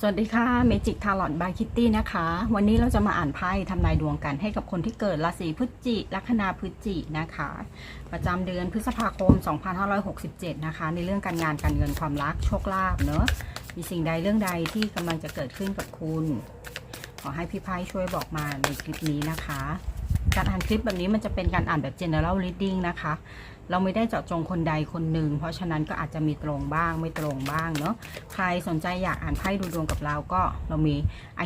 สวัสดีค่ะเมจิกทาร์ลอนบายคิตตี้นะคะ วันนี้เราจะมาอ่านไพ่ทำนายดวงกันให้กับคนที่เกิดราศีพฤศจิลัคนาพฤศจินะคะ ประจำเดือนพฤษภาคม 2567 นะคะ ในเรื่องการงานการเงินความรักโชคลาภเนอะมีสิ่งใดเรื่องใดที่กำลังจะเกิดขึ้นกับคุณ ขอให้พี่ไพ่ช่วยบอกมาในคลิปนี้นะคะ การอ่านคลิปแบบนี้มันจะเป็นการอ่านแบบ general reading นะคะ เราไม่ได้เจาะจงคนใดคนหนึ่ง เพราะฉะนั้นก็อาจจะมีตรงบ้างไม่ตรงบ้างเนาะใครสนใจอยากอ่านไพ่ดูดวงกับเราก็เรามี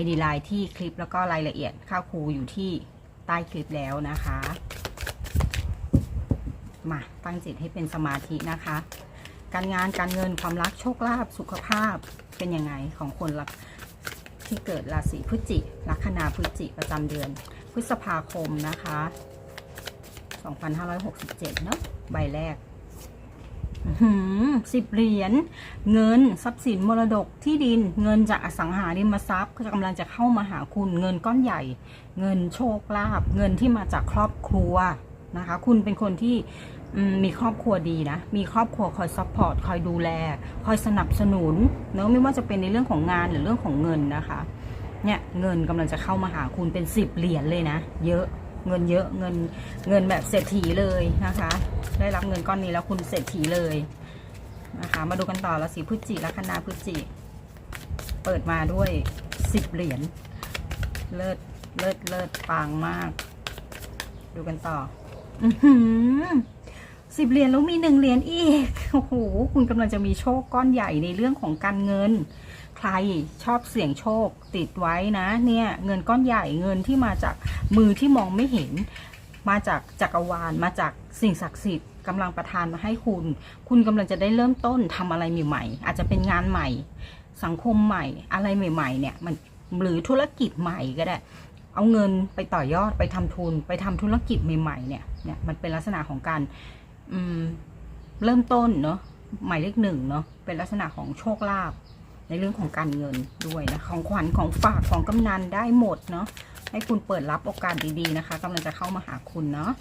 ID ไลน์ที่คลิปแล้วก็รายละเอียดค่าครูอยู่ที่ใต้คลิปแล้วนะคะ มาตั้งจิตให้เป็นสมาธินะคะ การงานการเงินความรักโชคลาภสุขภาพเป็นยังไงของคนรักที่เกิดราศีพฤศจิลัคนาพฤศจิประจำเดือน พฤษภาคมนะคะ 2567 เนอะใบแรกสิบเหรียญเงินทรัพย์สินมรดกที่ดินเงินจากอสังหาริมทรัพย์กำลังจะเข้ามาหาคุณเงินก้อนใหญ่ เงินโชคลาภเงินที่มาจากครอบครัวนะคะ คุณเป็นคนที่มีครอบครัวดีนะ มีครอบครัวคอยซัพพอร์ตคอยดูแล คอยสนับสนุนเนอะไม่ว่าจะเป็นในเรื่องของงานหรือเรื่องของเงินนะคะ เนี่ยเงินกำลังจะเข้ามาหาคุณเป็นสิบเหรียญเลยนะ เยอะ เงินเยอะเงินเงินแบบเศรษฐีเลยนะคะ ได้รับเงินก้อนนี้แล้วคุณเศรษฐีเลยนะคะ มาดูกันต่อราศีพฤศจิลัคนาพฤศจิ เปิดมาด้วยสิบเหรียญเลิศเลิศเลิศปังมาก ดูกันต่อ อือหือ สิบเหรียญแล้วมีหนึ่งเหรียญอีก โอ้โห คุณกำลังจะมีโชคก้อนใหญ่ในเรื่องของการเงิน ใครชอบเสี่ยงโชคติดไว้นะ เนี่ย เงินก้อนใหญ่เงินที่มาจากมือที่มองไม่เห็น มาจากจักรวาลมาจากสิ่งศักดิ์สิทธิ์กำลังประทานมาให้คุณ คุณกำลังจะได้เริ่มต้นทำอะไรใหม่ๆอาจจะเป็นงานใหม่ สังคมใหม่ อะไรใหม่ ๆ เนี่ย มันหรือธุรกิจใหม่ก็ได้เอาเงินไปต่อยอดไปทำทุนไปทำธุรกิจใหม่ๆเนี่ยเนี่ยมันเป็นลักษณะของการ เริ่มต้นเนาะหมายเลขหนึ่งเนาะเป็นลักษณะของโชคลาภในเรื่องของการเงินด้วยนะของขวัญของฝากของกำนันได้หมดเนาะให้คุณเปิดรับโอกาสดีๆนะคะกำลังจะเข้ามาหาคุณเนาะ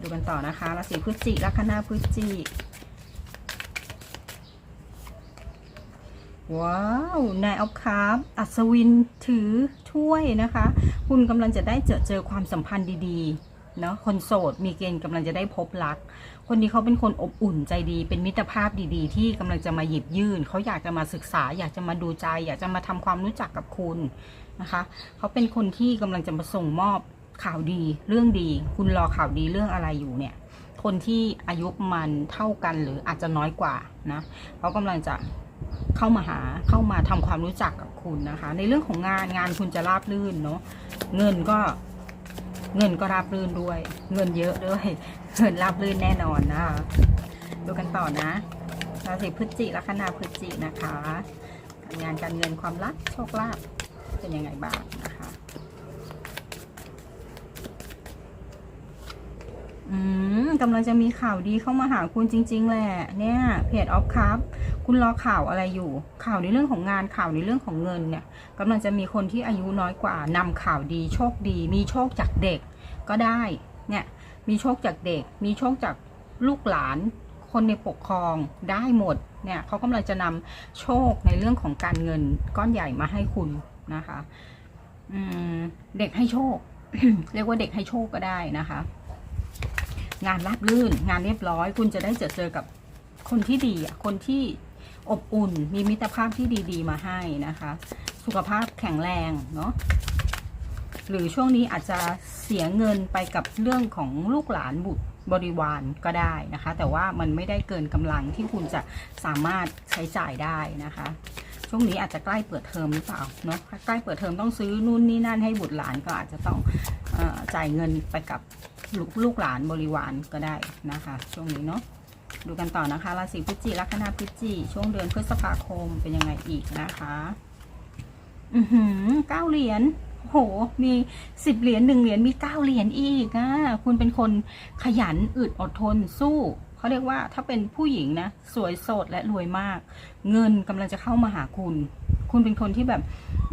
ดูกันต่อนะคะราศีพฤศจิลัคนาพฤศจิว้าวนายเอาคาร์บอัศวินถือถ้วยนะคะ คุณกำลังจะได้เจอเจอความสัมพันธ์ดีๆ เนาะคนโสดมีเกณฑ์กำลังจะได้พบรัก คนนี้เขาเป็นคนอบอุ่นใจดี เป็นมิตรภาพดีๆ ที่กำลังจะมาหยิบยื่นเขาอยากจะมาศึกษา อยากจะมาดูใจ อยากจะมาทำความรู้จักกับคุณนะคะเขาเป็นคนที่กำลังจะมาส่งมอบข่าวดีเรื่องดี คุณรอข่าวดีเรื่องอะไรอยู่เนี่ย คนที่อายุมันเท่ากันหรืออาจจะน้อยกว่านะเขากำลังจะเข้ามาหาเข้ามาทำความรู้จักกับคุณนะคะ ในเรื่องของงานงานคุณจะราบรื่นเนาะเงินก็ เงินก็ราบรื่นด้วย เงินเยอะด้วยเงินราบรื่นแน่นอนนะคะดูกันต่อนะราศีพฤศจิลัคนาพฤศจินะคะการงานการเงินความรักโชคลาภเป็นยังไงบ้างนะคะ อืมกำลังจะมีข่าวดีเข้ามาหาคุณจริง ๆ แหละ เนี่ยเพจออฟคัพคุณรอข่าวอะไรอยู่ ข่าวในเรื่องของงานข่าวในเรื่องของเงินเนี่ยกำลังจะมีคนที่อายุน้อยกว่านำข่าวดีโชคดี มีโชคจากเด็กก็ได้เนี่ยมีโชคจากเด็ก มีโชคจากลูกหลาน คนในปกครองได้หมดเนี่ยเขากำลังจะนำโชคในเรื่องของการเงินก้อนใหญ่มาให้คุณนะคะเด็กให้โชค เรียกว่าเด็กให้โชคก็ได้นะคะ งานราบรื่น งานเรียบร้อย คุณจะได้เจอเจอกับคนที่ดีอะคนที่อบอุ่น มีมิตรภาพที่ดี ๆ มาให้นะคะ สุขภาพแข็งแรงเนาะหรือช่วงนี้อาจจะเสียเงินไปกับเรื่องของลูกหลานบุตรบริวารก็ได้นะคะ แต่ว่ามันไม่ได้เกินกำลังที่คุณจะสามารถใช้จ่ายได้นะคะ ช่วงนี้อาจจะใกล้เปิดเทอมหรือเปล่าเนาะใกล้เปิดเทอมต้องซื้อนู่นนี่นั่นให้บุตรหลานก็อาจจะต้องอจ่ายเงินไปกับ ลูกลูกหลานบริวารก็ได้นะคะ ช่วงนี้เนาะดูกันต่อนะคะราศีพฤศจิลัคนาพฤศจิช่วงเดือนพฤษภาคมเป็นยังไงอีกนะคะ อือหือเก้าเหรียญโห มีสิบเหรียญหนึ่งเหรียญมีเก้าเหรียญอีกอะคุณเป็นคนขยันอึดอดทนสู้เขาเรียกว่าถ้าเป็นผู้หญิงนะ สวยโสดและรวยมาก เงินกำลังจะเข้ามาหาคุณ คุณเป็นคนที่แบบ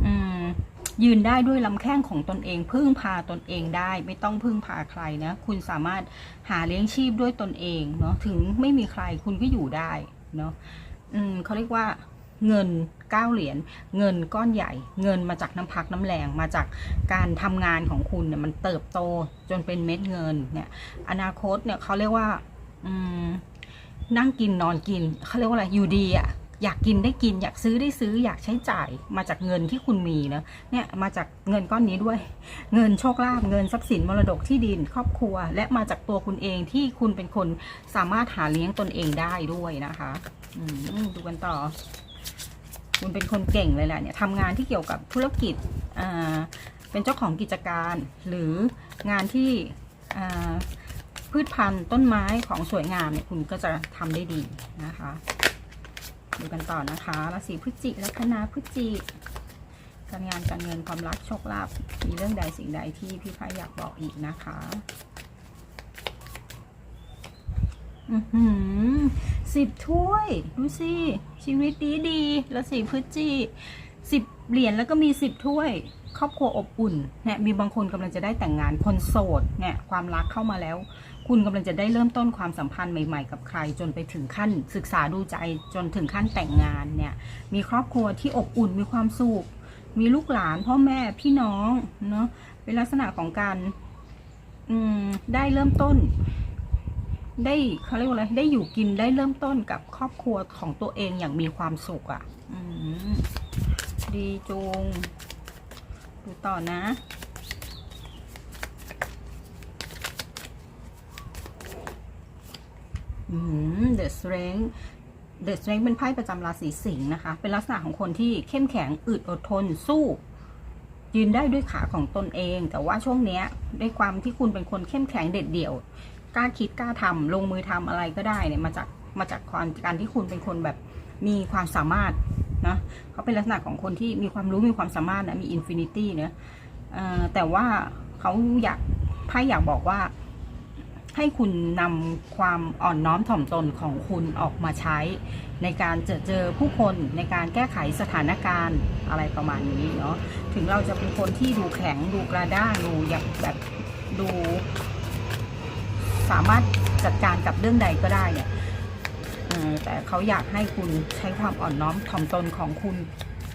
อืม ยืนได้ด้วยลำแข้งของตนเอง พึ่งพาตนเองได้ ไม่ต้องพึ่งพาใครนะ คุณสามารถหาเลี้ยงชีพด้วยตนเองเนาะถึงไม่มีใครคุณก็อยู่ได้เนาะอืมเขาเรียกว่าเงินเก้าเหรียญเงินก้อนใหญ่ เงินมาจากน้ำพักน้ำแรงมาจากการทำงานของคุณเนี่ยมันเติบโตจนเป็นเม็ดเงินเนี่ยอนาคตเนี่ยเขาเรียกว่านั่งกินนอนกินเขาเรียกว่าอะไรอยู่ดีอะ อยากกินได้กิน อยากซื้อได้ซื้อ อยากใช้จ่ายมาจากเงินที่คุณมีนะเนี่ยมาจากเงินก้อนนี้ด้วย เงินโชคลาภเงินทรัพย์สินมรดกที่ดินครอบครัว และมาจากตัวคุณเองที่คุณเป็นคนสามารถหาเลี้ยงตนเองได้ด้วยนะคะอืมดูกันต่อ คุณเป็นคนเก่งเลยแหละเนี่ยทำงานที่เกี่ยวกับธุรกิจอ่าเป็นเจ้าของกิจการหรืองานที่อ่าพืชพันธุ์ต้นไม้ของสวยงามเนี่ยคุณก็จะทำได้ดีนะคะ ดูกันต่อนะคะราศีพฤศจิและคณาพฤศจิการงานการเงินความรักโชคลาภมีเรื่องใดสิ่งใดที่พี่พายอยากบอกอีกนะคะอือหือสิบถ้วย ดูสิ ชีวิตดีดีๆแล้วสีพฤศจิสิบเหรียญแล้วก็มีสิบถ้วย ครอบครัวอบอุ่นเนี่ยมีบางคนกำลังจะได้แต่งงานคนโสดเนี่ยความรักเข้ามาแล้ว คุณกำลังจะได้เริ่มต้นความสัมพันธ์ใหม่ ๆ กับใคร จนไปถึงขั้นศึกษาดูใจจนถึงขั้นแต่งงานเนี่ย มีครอบครัวที่อบอุ่นมีความสุข มีลูกหลานพ่อแม่พี่น้องเนาะเป็นลักษณะของการอืมได้เริ่มต้น ได้เขาเรียกว่าอะไรได้อยู่กินได้เริ่มต้นกับครอบครัวของตัวเองอย่างมีความสุขอะ่ะดีจงดูต่อนะ อืม The Strength The Strength เป็นไพ่ประจำราศีสิงห์นะคะ เป็นลักษณะของคนที่เข้มแข็งอึดอดทนสู้ ยืนได้ด้วยขาของตนเอง แต่ว่าช่วงเนี้ยด้วยความที่คุณเป็นคนเข้มแข็งเด็ดเดี่ยวกล้าคิดกล้าทำลงมือทำอะไรก็ได้เนี่ยมาจากมาจากความการที่คุณเป็นคนแบบมีความสามารถนะเขาเป็นลักษณะของคนที่มีความรู้มีความสามารถนะมีอินฟินิตี้เนะเอ่อแต่ว่าเขาอยากไพ่อยากบอกว่า ให้คุณนำความอ่อนน้อมถ่อมตนของคุณออกมาใช้ ในการเจอเจอผู้คนในการแก้ไขสถานการณ์อะไรประมาณนี้เนาะถึงเราจะเป็นคนที่ดูแข็งดูกระด้างดูอยากแบบดู สามารถจัดการกับเรื่องใดก็ได้เนี่ยแต่เขาอยากให้คุณใช้ความอ่อนน้อมถ่อมตนของคุณ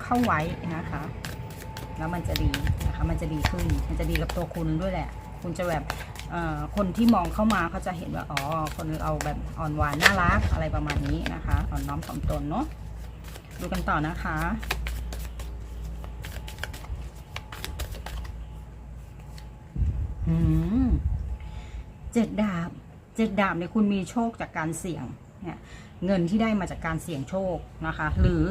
เข้าไว้นะคะ แล้วมันจะดีนะคะมันจะดีขึ้นมันจะดีกับตัวคุณด้วยแหละ คุณจะแบบ คนที่มองเข้ามาเขาจะเห็นว่าอ๋อคนเราแบบอ่อนหวานน่ารักอะไรประมาณนี้นะคะ อ่อนน้อมถ่อมตนเนาะดูกันต่อนะคะอืมเจ็ดดาบเจ็ดดาบเนี่ยคุณมีโชคจากการเสี่ยงเนี่ยเงินที่ได้มาจากการเสี่ยงโชคนะคะ หรือ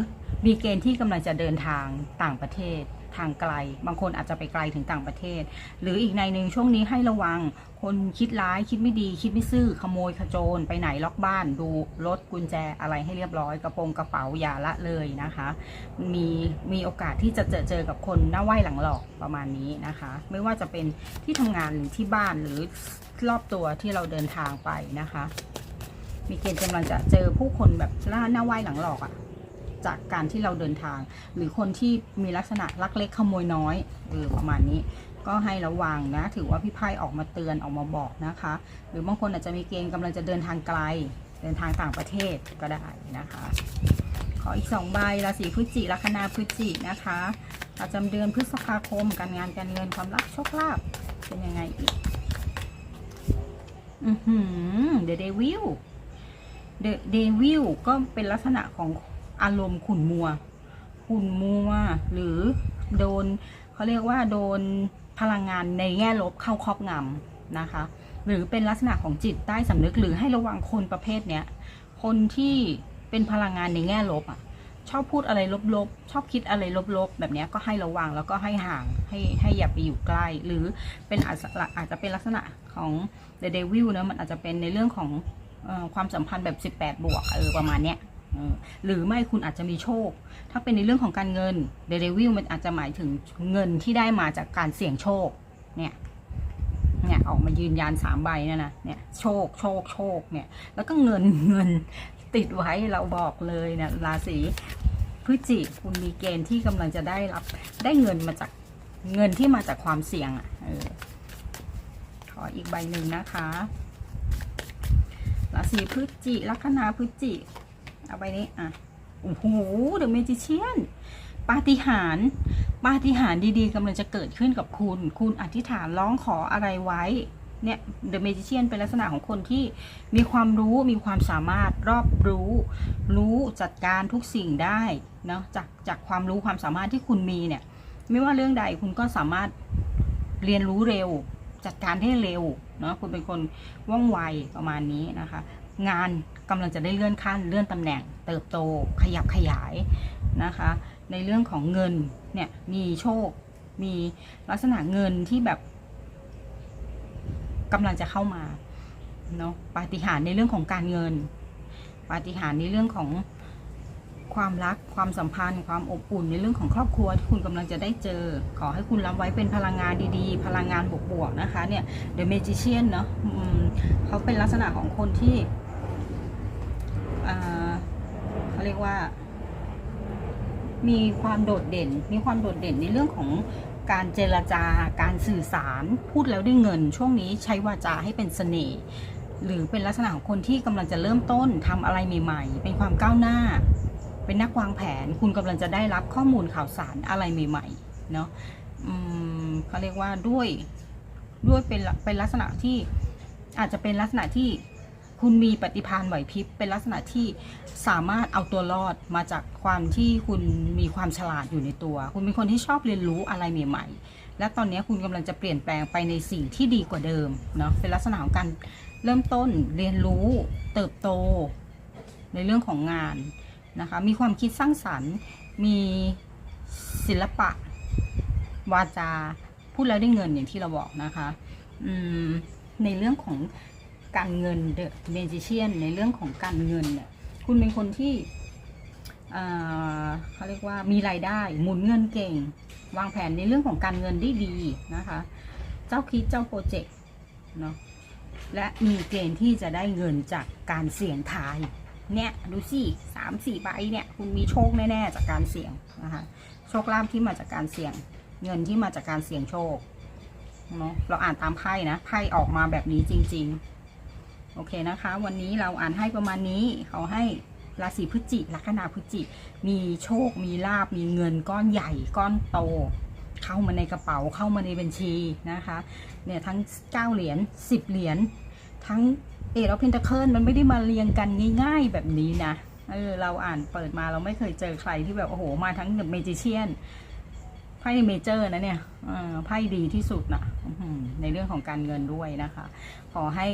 มีเกณฑ์ที่กำลังจะเดินทางต่างประเทศ ทางไกล บางคนอาจจะไปไกลถึงต่างประเทศ หรืออีกในหนึ่งช่วงนี้ให้ระวัง คนคิดร้ายคิดไม่ดี คิดไม่ซื่อขโมยขโจรไปไหนล็อกบ้าน ดูรถกุญแจอะไรให้เรียบร้อยกระโปรงกระเป๋าอย่าละเลยนะคะ มีมีโอกาสที่จะเจอเจอกับคนหน้าไหว้หลังหลอกประมาณนี้นะคะ ไม่ว่าจะเป็นที่ทำงานหรือที่บ้านหรือรอบตัวที่เราเดินทางไปนะคะ มีเกณฑ์กำลังจะเจอผู้คนแบบล่าหน้าไหว้หลังหลอกอะ่ะ จากการที่เราเดินทาง หรือคนที่มีลักษณะลักเล็กขโมยน้อยเออประมาณนี้ ก็ให้ระวังนะ ถือว่าพี่ไพ่ออกมาเตือนออกมาบอกนะคะ หรือบางคนอาจจะมีเกณฑ์กำลังจะเดินทางไกล เดินทางต่างประเทศก็ได้นะคะ ขออีกสองใบราศีพฤศจิลัคนาพฤศจินะคะประจำเดือนพฤษภาคมการงานการเงินความรักโชคลาภเป็นยังไงอีกอือหือเดวิลเดเดวิลก็เป็นลักษณะของ อารมณ์ขุ่นมัว ขุ่นมัว หรือโดนเขาเรียกว่าโดนพลังงานในแง่ลบเข้าครอบงำนะคะ หรือเป็นลักษณะของจิตใต้สำนึกหรือให้ระวังคนประเภทเนี้ยคนที่เป็นพลังงานในแง่ลบอะชอบพูดอะไรลบๆ ชอบคิดอะไรลบๆ แบบเนี้ยก็ให้ระวังแล้วก็ให้ห่างให้ให้อย่าไปอยู่ใกล้ หรือเป็นอาจจะอาจจะเป็นลักษณะของ The Devil เนอะมันอาจจะเป็นในเรื่องของความสัมพันธ์แบบ 18 บวกเออประมาณเนี้ย หรือไม่คุณอาจจะมีโชค ถ้าเป็นในเรื่องของการเงิน The Devil มันอาจจะหมายถึงเงินที่ได้มาจากการเสี่ยงโชค เนี่ยเนี่ยออกมายืนยันสามใบเนี่ยนะเนี่ยโชคโชคโชคเนี่ย แล้วก็เงินเงินติดไว้เราบอกเลยเนี่ยราศีพฤศจิคุณมีเกณฑ์ที่กำลังจะได้รับได้เงินมาจากเงินที่มาจากความเสี่ยงอะเออขออีกใบหนึ่งนะคะราศีพฤศจิลัคนาพฤศจิ เอาใบนี้อะโอ้โหเดอะเมจิเชียนปาฏิหาริย์ปาฏิหาริย์ดีๆกำลังจะเกิดขึ้นกับคุณ คุณอธิษฐานร้องขออะไรไว้เนี่ยเดอะเมจิเชียนเป็นลักษณะของคนที่มีความรู้มีความสามารถรอบรู้ รู้จัดการทุกสิ่งได้เนาะจากจากความรู้ความสามารถที่คุณมีเนี่ย ไม่ว่าเรื่องใดคุณก็สามารถเรียนรู้เร็ว จัดการให้เร็วเนาะคุณเป็นคนว่องไวประมาณนี้นะคะ งานกำลังจะได้เลื่อนขั้นเลื่อนตำแหน่ง เติบโตขยับขยายนะคะ ในเรื่องของเงินเนี่ยมีโชค มีลักษณะเงินที่แบบกำลังจะเข้ามาเนาะปาฏิหาริย์ในเรื่องของการเงิน ปาฏิหาริย์ในเรื่องของ ความรักความสัมพันธ์ ความอบอุ่นในเรื่องของครอบครัวที่คุณกำลังจะได้เจอ ขอให้คุณรับไว้เป็นพลังงานดีๆ พลังงานบวกๆนะคะเนี่ย The Magician เนาะเขาเป็นลักษณะของคนที่เขาเรียกว่า มีความโดดเด่น มีความโดดเด่นในเรื่องของการเจรจาการสื่อสารพูดแล้วได้เงิน ช่วงนี้ใช้วาจาให้เป็นเสน่ห์หรือเป็นลักษณะของคนที่กำลังจะเริ่มต้นทำอะไรใหม่ ๆ เป็นความก้าวหน้า เป็นนักวางแผน คุณกำลังจะได้รับข้อมูลข่าวสารอะไรใหม่ๆเนาะเขาเรียกว่าด้วยด้วยเป็นเป็นลักษณะที่อาจจะเป็นลักษณะที่คุณมีปฏิภาณไหวพริบเป็นลักษณะที่สามารถเอาตัวรอดมาจากความที่คุณมีความฉลาดอยู่ในตัว คุณเป็นคนที่ชอบเรียนรู้อะไรใหม่ ๆ และตอนนี้คุณกำลังจะเปลี่ยนแปลงไปในสิ่งที่ดีกว่าเดิมเนาะเป็นลักษณะของการเริ่มต้นเรียนรู้เติบโต ในเรื่องของงาน นะคะ มีความคิดสร้างสรรค์ มีศิลปะ วาจา พูดแล้วได้เงินอย่างที่เราบอกนะคะในเรื่องของการเงินเดอะเมจิเชียนในเรื่องของการเงินเนี่ยคุณเป็นคนที่เขาเรียกว่ามีรายได้หมุนเงินเก่ง วางแผนในเรื่องของการเงินได้ดีนะคะ เจ้าคิดเจ้าโปรเจกต์เนาะและมีเกณฑ์ที่จะได้เงินจากการเสี่ยงทาย เนี่ยดูสิสามสี่ใบเนี่ยคุณมีโชคแน่ๆจากการเสี่ยงนะคะโชคลาภที่มาจากการเสี่ยง เงินที่มาจากการเสี่ยงโชคเนาะเราอ่านตามไพ่นะไพ่ออกมาแบบนี้จริง ๆ โอเคนะคะ วันนี้เราอ่านให้ประมาณนี้เขาให้ราศีพฤศจิลัคนาพฤศจิมีโชคมีลาบมีเงินก้อนใหญ่ก้อนโต เข้ามาในกระเป๋าเข้ามาในบัญชีนะคะเนี่ยทั้ง 9 เหรียญ10 เหรียญทั้ง เอรเพนตะเคิลมันไม่ได้มาเรียงกันง่ายๆแบบนี้นะ เออ เราอ่านเปิดมาเราไม่เคยเจอใครที่แบบ โอ้โห มาทั้งเมจิเชียนไพ่เมเจอร์นะเนี่ยไพ่ดีที่สุดนะในเรื่องของการเงินด้วยนะคะ ขอให้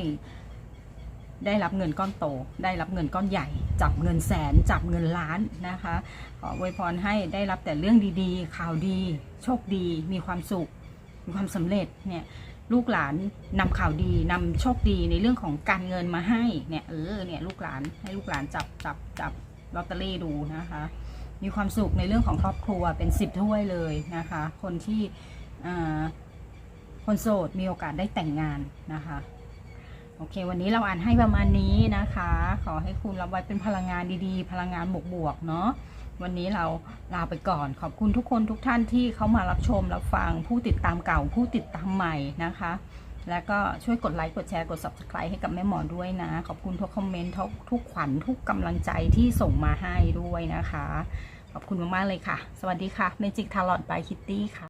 ได้รับเงินก้อนโต ได้รับเงินก้อนใหญ่ จับเงินแสน จับเงินล้านนะคะ ขออวยพรให้ได้รับแต่เรื่องดีๆ ข่าวดี โชคดี มีความสุข มีความสำเร็จเนี่ย ลูกหลานนำข่าวดีนำโชคดีในเรื่องของการเงินมาให้เนี่ยเออเนี่ยลูกหลานให้ลูกหลานจับจับจับลอตเตอรี่ดูนะคะ มีความสุขในเรื่องของครอบครัวเป็นสิบถ้วยเลยนะคะ คนที่คนโสดมีโอกาสได้แต่งงานนะคะโอเค วันนี้เราอ่านให้ประมาณนี้นะคะ ขอให้คุณรับไว้เป็นพลังงานดีๆ พลังงานบวกๆเนาะ วันนี้เราลาไปก่อนขอบคุณทุกคนทุกท่านที่เข้ามารับชมรับฟังผู้ติดตามเก่าผู้ติดตามใหม่นะคะ แล้วก็ช่วยกดไลค์กดแชร์กด subscribe ให้กับแม่หมอด้วยนะ ขอบคุณทุกคอมเมนต์ทุกทุกขวัญทุกกำลังใจที่ส่งมาให้ด้วยนะคะ ขอบคุณมากๆเลยค่ะ สวัสดีค่ะเมจิกทาร์ลอตบายคิตตี้ค่ะ